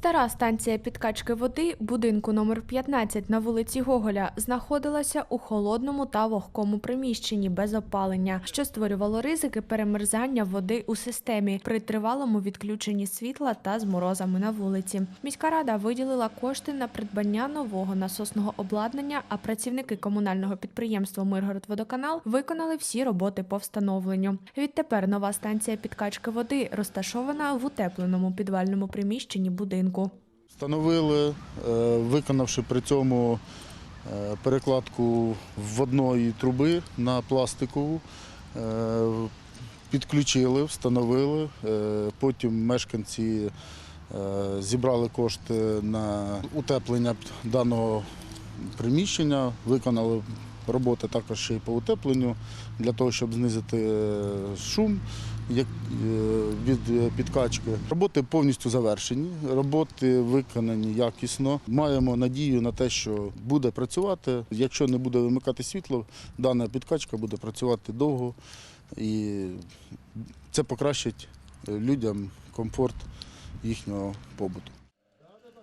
Стара станція підкачки води будинку номер 15 на вулиці Гоголя знаходилася у холодному та вогкому приміщенні без опалення, що створювало ризики перемерзання води у системі при тривалому відключенні світла та з морозами на вулиці. Міська рада виділила кошти на придбання нового насосного обладнання, а працівники комунального підприємства Миргородводоканал виконали всі роботи по встановленню. Відтепер нова станція підкачки води розташована в утепленому підвальному приміщенні будинку. Встановили, е, виконавши при цьому е, перекладку вводної труби на пластикову, е, підключили, встановили. Потім мешканці зібрали кошти на утеплення даного приміщення, виконали роботи також й по утепленню для того, щоб знизити е, шум е, від підкачки. Роботи повністю завершені, роботи виконані якісно. Маємо надію на те, що буде працювати. Якщо не буде вимикати світло, дана підкачка буде працювати довго і це покращить людям комфорт їхнього побуту.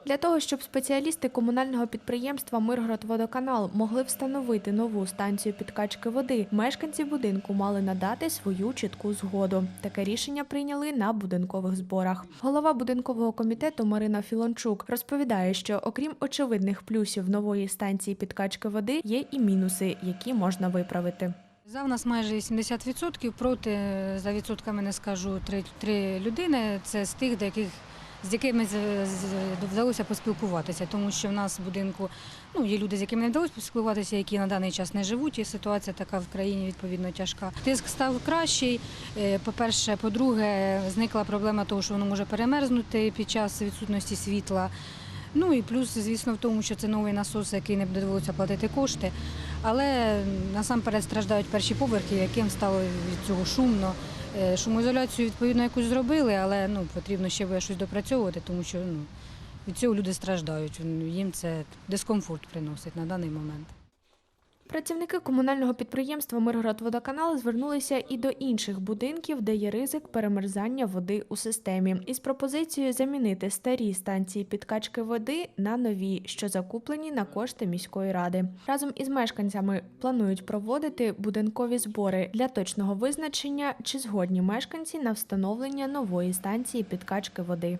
Для того, щоб спеціалісти комунального підприємства Миргородводоканал могли встановити нову станцію підкачки води, мешканці будинку мали надати свою чітку згоду. Таке рішення прийняли на будинкових зборах. Голова будинкового комітету Марина Філончук розповідає, що окрім очевидних плюсів нової станції підкачки води, є і мінуси, які можна виправити. За в нас майже 70%, проти, за відсотками не скажу, три, людини. Це з тих, до яких, з якими вдалося поспілкуватися, тому що в нас в будинку ну, є люди, з якими не вдалося поспілкуватися, які на даний час не живуть, і ситуація така в країні відповідно тяжка. Тиск став кращий. Е, По-перше, по-друге, зникла проблема того, що воно може перемерзнути під час відсутності світла. Ну і плюс, звісно, в тому, що це новий насос, який не буде платити кошти. Але насамперед страждають перші поверхи, яким стало від цього шумно. Е, Шумоізоляцію відповідно якусь зробили, але ну потрібно ще щось допрацьовувати, тому що ну від цього люди страждають. Їм це дискомфорт приносить на даний момент. Працівники комунального підприємства Миргородводоканал звернулися і до інших будинків, де є ризик перемерзання води у системі, із пропозицією замінити старі станції підкачки води на нові, що закуплені на кошти міської ради. Разом із мешканцями планують проводити будинкові збори для точного визначення, чи згодні мешканці на встановлення нової станції підкачки води.